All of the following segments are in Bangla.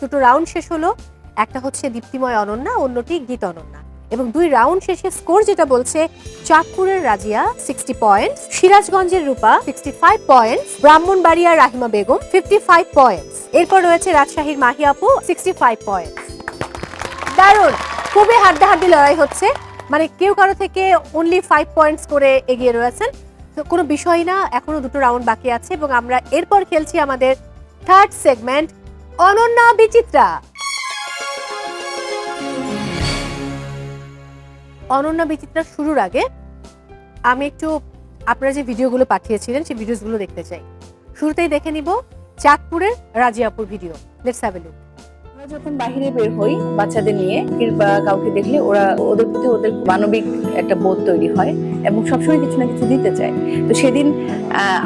দুটো রাউন্ড শেষ হলো। একটা হচ্ছে দীপ্তিময় অনন্যা, অন্যটি গীত অনন্যা। এবং দুই রাউন্ড শেষে স্কোর যেটা বলছে, চাঁদপুরের রাজিয়া সিক্সটি পয়েন্ট সিরাজগঞ্জের Rupa sixty five points Brahmanbaria Rahima Begum fifty five points এরপর রয়েছে রাজশাহীর মাহি আপু সিক্সটি ফাইভ পয়েন্টস দারুণ! খুবই হাড্ডাহাড্ডি লড়াই হচ্ছে। মানে কেউ কারও থেকে অনলি ফাইভ পয়েন্টস করে এগিয়ে রয়েছেন। তো কোনো বিষয় না, এখনও দুটো রাউন্ড বাকি আছে এবং আমরা এরপর খেলছি আমাদের থার্ড সেগমেন্ট অনন্যা বিচিত্রা অনন্যা বিচিত্রা শুরুর আগে আমি একটু আপনারা যে ভিডিওগুলো পাঠিয়েছিলেন, সেই ভিডিওসগুলো দেখতে চাই। শুরুতেই দেখে নিব চাঁদপুরের Raziapur video let's have a look যখন বাইরে বের হই বাচ্চাদের নিয়ে কিংবা কাউকে দেখলে ওরা ওদের প্রতি ওদের মানবিক একটা বোধ তৈরি হয় এবং সবসময় কিছু না কিছু দিতে চায়। তো সেদিন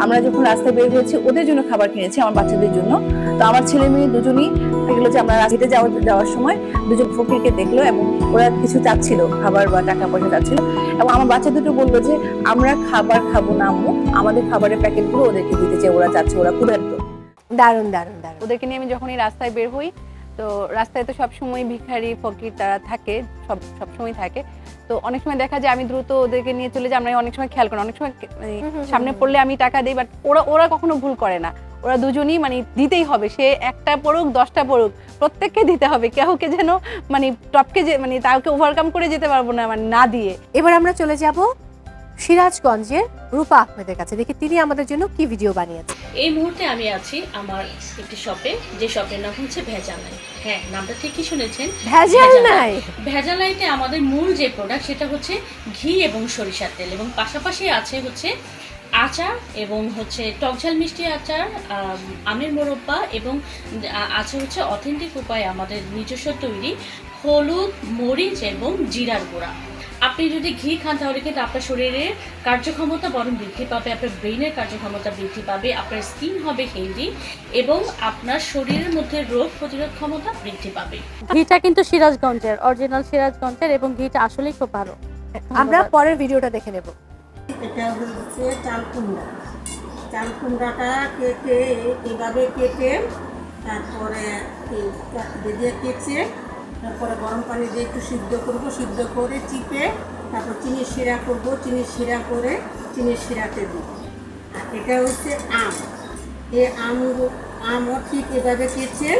আমরা যখন রাস্তায় বের হয়েছি ওদের জন্য খাবার কিনেছি আমার বাচ্চাদের জন্য। তো আমার ছেলে মেয়ে দুজনই এগুলো যে আমরা হেঁটে যাওয়া যাওয়ার সময় দুজন ফকিরকে দেখল এবং ওরা কিছু চাচ্ছিল খাবার বা টাকা পয়সা চাচ্ছিল। এবং আমার বাচ্চা দুটো বলল যে আমরা খাবার খাব না আম্মু। আমাদের খাবারের প্যাকেটগুলো ওদেরকে দিতে চাই ওরা চাচ্ছে ওরা ক্ষুধার্ত। দারুণ দারুণ দারুণ। ওদেরকে নিয়ে আমি যখনই রাস্তায় বের হই তো রাস্তায় তো সবসময় ভিখারি ফকির তারা থাকে সব সবসময় থাকে। তো অনেক সময় দেখা যায় আমি দ্রুত ওদেরকে নিয়ে চলে যাই আমরা অনেক সময় খেয়াল করি অনেক সময় মানে সামনে পড়লে আমি টাকা দিই বাট ওরা ওরা কখনো ভুল করে না। ওরা দুজনই মানে দিতেই হবে সে একটা পড়ুক দশটা পড়ুক প্রত্যেককে দিতে হবে। কাউকে যেন মানে টপকে যে মানে তাকে ওভারকাম করে যেতে পারব না মানে না দিয়ে। এবার আমরা চলে যাব সিরাজগঞ্জের রূপা আহমেদের কাছে। দেখি তিনি আমাদের জন্য কি ভিডিও বানিয়েছেন। এই মুহূর্তে আমি আছি আমার একটি শপে যে শপের নাম হচ্ছে ভেজালাই হ্যাঁ নামটা ঠিকই শুনেছেন। ভেজাল নাই ভেজালাইতে আমাদের মূল যে প্রোডাক্ট সেটা হচ্ছে ঘি এবং সরিষার তেল এবং পাশাপাশি আছে হচ্ছে আচার এবং হচ্ছে টকঝাল মিষ্টি আচার আমের মোরব্বা এবং আছে হচ্ছে অথেন্টিক উপায়ে আমাদের নিজস্ব তৈরি হলুদ মরিচ এবং জিরার গুঁড়া। আপনি যদি ঘি খান তাহলে কিন্তু আপনার শরীরের কার্যক্ষমতা বরং বৃদ্ধি পাবে আপনার ব্রেনের কার্যক্ষমতা বৃদ্ধি পাবে আপনার স্কিন হবে হেলদি এবং আপনার শরীরের মধ্যে রোগ প্রতিরোধ ক্ষমতা বৃদ্ধি পাবে। ঘিটা কিন্তু সিরাজগঞ্জের অরিজিনাল সিরাজগঞ্জের এবং ঘিটা আসলেই খুব ভালো। আমরা পরের ভিডিওটা দেখে নেব। এটা হচ্ছে চাল কুমড়া চাল কুমড়াটা কেটে এভাবে কেটে তারপরে কেচে তারপরে গরম পানি দিয়ে একটু সিদ্ধ করব, সিদ্ধ করে চিপে তারপর চিনির শিরা করব, চিনির শিরা করে চিনির শিরাতে দিব। আর এটা হচ্ছে আম। এই আম আমও ঠিক এভাবে কেচে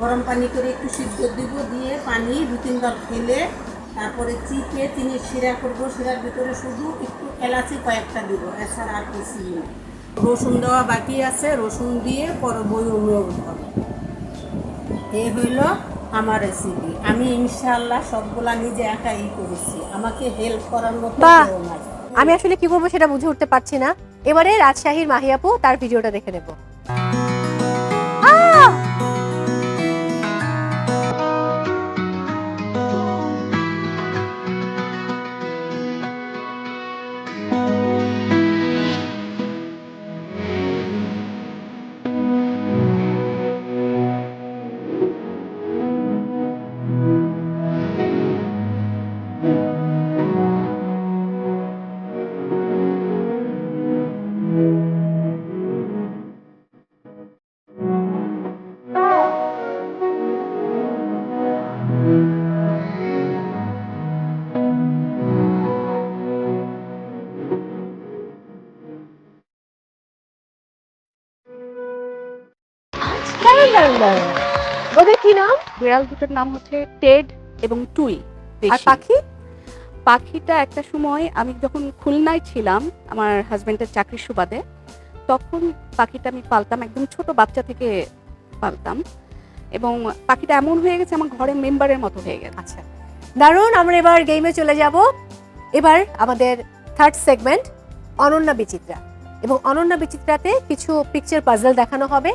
গরম পানি করে একটু সিদ্ধ দিব, দিয়ে পানি দু তিনবার ফেলে তারপরে চিপে চিনি শিরা করব। শিরার ভিতরে শুধু একটু এলাচি কয়েকটা দিব, এছাড়া আর কিছু না। রসুন দেওয়া বাকি আছে, রসুন দিয়ে পরে বই অনুয়োগ হবে এ হইল আমার রেসিপি আমি ইনশাআল্লাহ সবগুলা নিজে একাই করেছি। আমাকে হেল্প করার মতো বাহ! কেউ নাই। আমি আসলে কি করব সেটা বুঝে উঠতে পারছি না। এবারে রাজশাহীর মাহিয়াপু তার ভিডিওটা দেখে নেব। বিড়াল দুটোর নাম হচ্ছে টেড এবং টুই। আর পাখি? পাখিটা একটা সময় আমি যখন খুলনায় ছিলাম আমার হাজবেন্ডের চাকরির সুবাদে তখন পাখিটা আমি পালতাম একদম ছোট বাচ্চা থেকে পালতাম। এবং পাখিটা এমন হয়ে গেছে আমার ঘরের মেম্বারের মতো হয়ে গেছে। আচ্ছা। দারুণ আমরা এবার গেমে চলে যাব। এবার আমাদের থার্ড সেগমেন্ট অনন্যা বিচিত্রা। এবং অনন্যা বিচিত্রাতে কিছু পিকচার পাজল দেখানো হবে।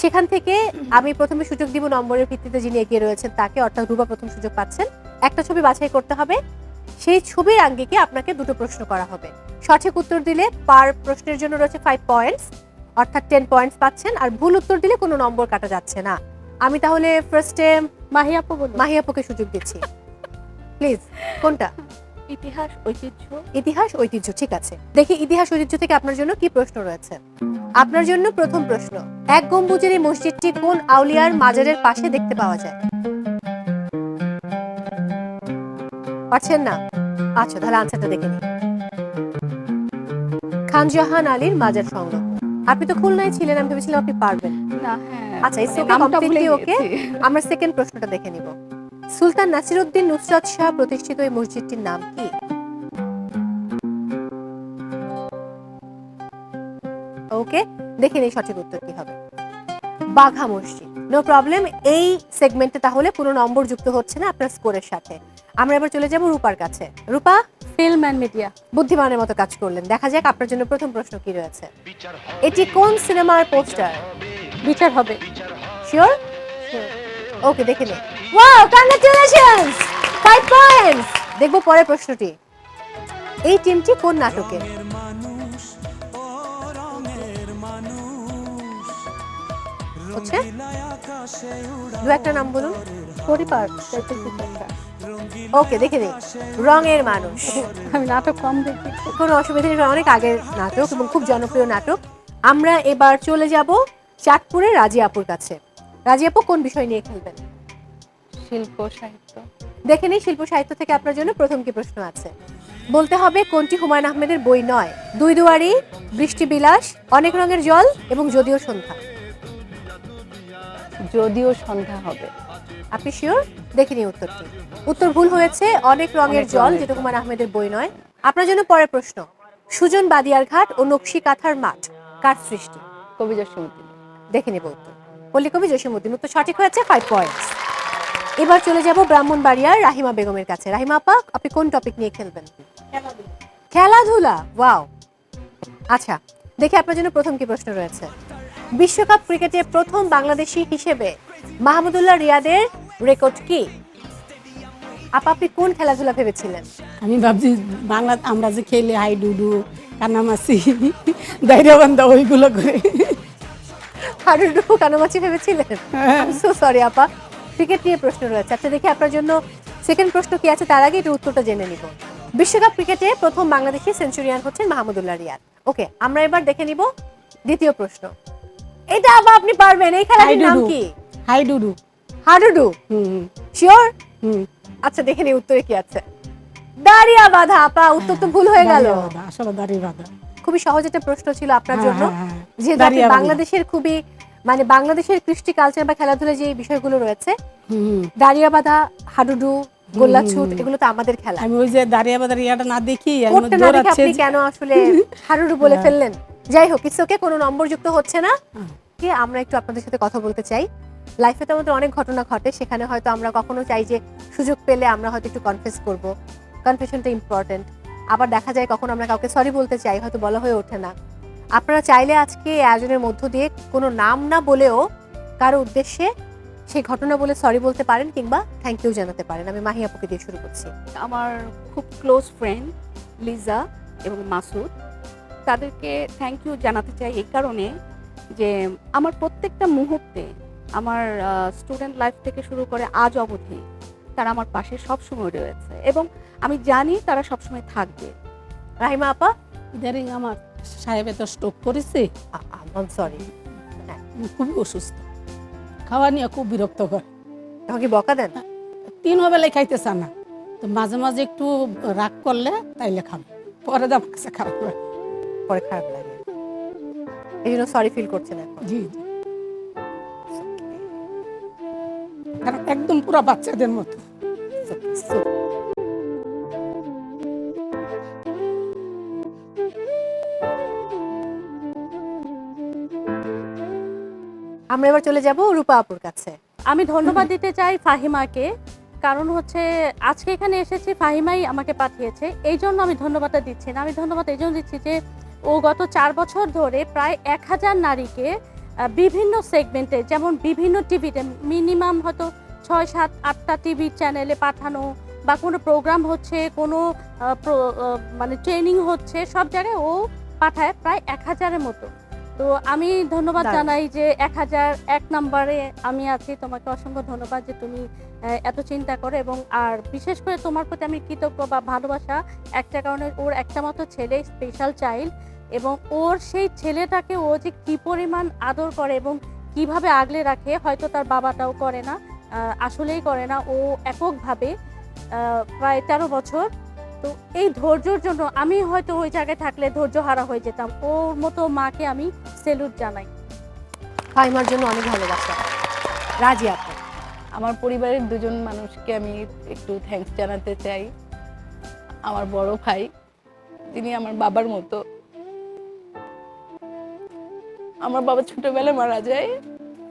সেখান থেকে আমি প্রথমে সুযোগ দিব নম্বরের ভিত্তিতে যিনি এগিয়ে রয়েছেন তাকে অর্থাৎ রূপা প্রথম সুযোগ পাচ্ছেন। একটা ছবি বাছাই করতে হবে। সেই ছবির আঙ্গিকে আপনাকে দুটো প্রশ্ন করা হবে। সঠিক উত্তর দিলে পার প্রশ্নের জন্য রয়েছে ফাইভ পয়েন্টস অর্থাৎ টেন পয়েন্টস পাচ্ছেন আর ভুল উত্তর দিলে কোনো নম্বর কাটা যাচ্ছে না। আমি তাহলে ফার্স্টে মাহিয়াপু বলুন। মাহিয়াপুকে সুযোগ দিচ্ছি। প্লিজ কোনটা? ইতিহাস ঐতিহ্য। ইতিহাস ঐতিহ্য ঠিক আছে। দেখি ইতিহাস ঐতিহ্য থেকে আপনার জন্য কি প্রশ্ন রয়েছে। আপনার জন্য প্রথম প্রশ্ন এক গম্বুজের এই মসজিদটি কোন আউলিয়ার মাজারের পাশে দেখতে পাওয়া যায়? পারছেন না? আচ্ছা তাহলে আনসারটা দেখে নিন। খানজাহান আলীর মাজার সংলগ্ন আপনি তো খুলনায় ছিলেন আমি ভেবেছিলাম আপনি পারবেন। না হ্যাঁ আচ্ছা, completely ভুলে okay. গিয়েছি। আমরা সেকেন্ড প্রশ্নটা দেখে নিব। সুলতান নাসিরউদ্দিন নুসরাত শাহ প্রতিষ্ঠিত এই মসজিদটির নাম কি? ওকে দেখে নিই সঠিক উত্তর কি হবে। বাঘা মসজিদ। নো প্রবলেম এই সেগমেন্টে তাহলে কোনো নম্বর যুক্ত হচ্ছে না আপনার স্কোরের সাথে। আমরা এবার চলে যাব রূপার কাছে। রূপা? ফিল্ম অ্যান্ড মিডিয়া বুদ্ধিমানের মতো কাজ করলেন। দেখা যাক আপনার জন্য প্রথম প্রশ্ন কি রয়েছে। এটি কোন সিনেমার পোস্টার? বিচার হবে। শিওর ওকে দেখে নে। ওয়াও কংগ্রাচুলেশনস ফাইভ পয়েন্টস দেখব পরের প্রশ্নটি। এই টিমটি কোন নাটকের? হচ্ছে? দু একটা নাম বলুন। পরিবার। ওকে দেখে নিই। রঙের মানুষ। আমি নাটক কম দেখি। কোনো অসুবিধা নেই অনেক আগের নাটক এবং খুব জনপ্রিয় নাটক। আমরা এবার চলে যাব চাঁদপুরের রাজি আপুর কাছে। রাজি আপু কোন বিষয় নিয়ে খেলবেন? শিল্প সাহিত্য। দেখে নিই শিল্প সাহিত্য থেকে আপনার জন্য প্রথম কি প্রশ্ন আছে। বলতে হবে কোনটি হুমায়ুন আহমেদের বই নয়? দুই দুয়ারি বৃষ্টি বিলাস অনেক রঙের জল এবং যদিও সন্ধ্যা। যদিও সন্ধ্যা হবে। আপনি শিওর দেখে নিই উত্তরটি। উত্তর ভুল হয়েছে অনেক রঙের জল যেটা হুমায়ুন আহমেদের বই নয়। আপনার জন্য পরের প্রশ্ন। সুজন বাদিয়ার ঘাট ও নকশি কাঁথার মাঠ কার সৃষ্টি? কবি জসীমউদ্দিন। দেখে নেব উত্তর। পল্লিকবি জসীমউদ্দিন উত্তর সঠিক হয়েছে ফাইভ পয়েন্টস এবার চলে যাব ব্রাহ্মণবাড়িয়ার রাহিমা বেগমের কাছে। রাহিমা আপা আপনি কোন টপিক নিয়ে খেলবেন? খেলাধুলা। ওয়াও আচ্ছা দেখি আপনার জন্য প্রথম কি প্রশ্ন রয়েছে? বিশ্বকাপ ক্রিকেটে প্রথম বাংলাদেশি হিসেবে মাহমুদুল্লাহ রিয়াদের রেকর্ড কি? আপা আপনি কোন খেলাধুলা ভেবেছিলেন? আমি ভাবছি বাংলা আমরা যে খেলি হাই ডুডু কানামাসি দাইরা বান্ধা ওইগুলো করে। হাডুডু কানামাছি ভেবেছিলেন? সো সরি আপা। ক্রিকেট নিয়ে প্রশ্ন রয়েছে। আচ্ছা দেখি আপনার জন্য সেকেন্ড প্রশ্ন কি আছে তার আগে একটু উত্তরটা জেনে নিব। বিশ্বকাপ ক্রিকেটে প্রথম বাংলাদেশি সেঞ্চুরিয়ান হচ্ছেন মাহমুদুল্লাহ রিয়াদ। ওকে আমরা এবার দেখে নিব দ্বিতীয় প্রশ্ন। এটা আবার আপনি পারবেন। এই খেলাটির নাম হাইডুডু। কি? হাই ডুডু। হাডুডু? Hmm sure hmm. আচ্ছা দেখে নি উত্তরে কি আছে। দাঁড়িয়া বাধা আপা উত্তর তো ভুল হয়ে গেল। আসলে দাঁড়িয়ে বাঁধা। খুবই সহজ একটা প্রশ্ন ছিল আপনার হ্যাঁ, জন্য। যে হ্যাঁ। বাঁধা। বাংলাদেশের খুবই মানে বাংলাদেশের কৃষ্টি কালচার বা খেলাধুলা যে বিষয়গুলো রয়েছে দাঁড়িয়া বাঁধা হাডুডু গোল্লা ছুট এগুলো তো আমাদের খেলা। আমি ওই যে দাঁড়িয়ে বাঁধার ইয়াটা না দেখি যে- কেন আসলে হাডুডু বলে হ্যাঁ। ফেললেন? যাই হোক ইটস ইসোকে কোনো নম্বর যুক্ত হচ্ছে না। কি আমরা একটু আপনাদের সাথে কথা বলতে চাই। লাইফে তো আমাদের অনেক ঘটনা ঘটে সেখানে হয়তো আমরা কখনো চাই যে সুযোগ পেলে আমরা হয়তো একটু কনফেস করব। কনফেশনটা ইম্পর্টেন্ট আবার দেখা যায় কখন আমরা কাউকে সরি বলতে চাই হয়তো বলা হয়ে ওঠে না। আপনারা চাইলে আজকে আয়োজনের মধ্য দিয়ে কোনো নাম না বলেও কারও উদ্দেশ্যে সেই ঘটনা বলে সরি বলতে পারেন কিংবা থ্যাংক ইউ জানাতে পারেন। আমি মাহি আপুকে দিয়ে শুরু করছি। আমার খুব ক্লোজ ফ্রেন্ড লিজা এবং মাসুদ। তাদেরকে থ্যাংক ইউ জানাতে চাই এই কারণে যে আমার প্রত্যেকটা মুহূর্তে আমার স্টুডেন্ট লাইফ থেকে শুরু করে আজ অবধি তারা আমার পাশে সবসময় রয়েছে এবং আমি জানি তারা সবসময় থাকবে। রাহিমা আপা? ইদারিং আমার সাহেবে তো স্ট্রোক করেছে। আম সরি আমি খুবই অসুস্থ। খাওয়া নিয়ে খুব বিরক্ত করে তোমাকে বকা দেন? তিন বেলায় খাইতে চান না। তো মাঝে মাঝে একটু রাগ করলে তাইলে খাবে। পরে আমার কাছে খারাপ লাগে পরে খারাপ লাগে। এই জন্য সরি ফিল করছেন এখন। জি জি। কারণ একদম পুরো বাচ্চাদের মতো। আমরা এবার চলে যাব রূপা আপুর কাছে। আমি ধন্যবাদ দিতে চাই ফাহিমাকে কারণ হচ্ছে আজকে এখানে এসেছি ফাহিমাই আমাকে পাঠিয়েছে। এই জন্য আমি ধন্যবাদটা দিচ্ছি না। আমি ধন্যবাদ এই জন্য দিচ্ছি যে ও গত চার বছর ধরে প্রায় এক হাজার নারীকে বিভিন্ন সেগমেন্টে, যেমন বিভিন্ন টিভিতে মিনিমাম হয়তো ছয় সাত আটটা টিভি চ্যানেলে পাঠানো বা কোনো প্রোগ্রাম হচ্ছে, কোনো মানে ট্রেনিং হচ্ছে, সব জায়গায় ও পাঠায় প্রায় এক হাজারের মতো। তো আমি ধন্যবাদ জানাই যে এক হাজার এক নম্বরে আমি আছি। তোমাকে অসংখ্য ধন্যবাদ যে তুমি এত চিন্তা করো এবং আর বিশেষ করে তোমার প্রতি আমি কৃতজ্ঞ বা ভালোবাসা। একটা কারণে ওর একটা মতো ছেলে স্পেশাল চাইল্ড এবং ওর সেই ছেলেটাকে ও যে কি পরিমাণ আদর করে এবং কীভাবে আগলে রাখে হয়তো তার বাবাটাও করে না আসলেই করে না। ও এককভাবে প্রায় তেরো বছর তো এই ধৈর্যর জন্য আমি হয়তো ওই জায়গায় থাকলে ধৈর্য হারা হয়ে যেতাম। ওর মতো মাকে আমি সেলুট জানাই। ফাহিমার জন্য অনেক ভালোবাসা। রাজি আপু আমার পরিবারের দুজন মানুষকে আমি একটু থ্যাঙ্কস জানাতে চাই। আমার বড় ভাই তিনি আমার বাবার মতো। আমার বাবা ছোটবেলায় মারা যায়।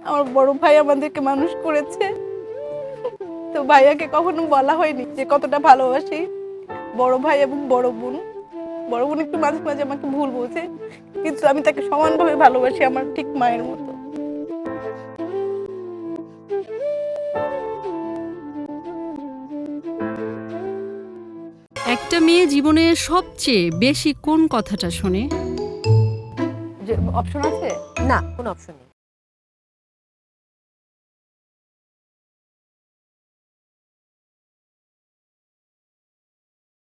আমার বড় ভাই আমাদেরকে মানুষ করেছে। তো ভাইয়াকে কখনো বলা হয়নি যে কতটা ভালোবাসি। বড় ভাই এবং বড় বোন। বড় বোন একটু মাঝে মাঝে আমাকে ভুল বলছে কিন্তু আমি তাকে সমানভাবে ভালোবাসি আমার ঠিক মায়ের মতো। একটা মেয়ে জীবনে সবচেয়ে বেশি কোন কথাটা শোনে? যে অপশন আছে? না কোনো অপশন নেই।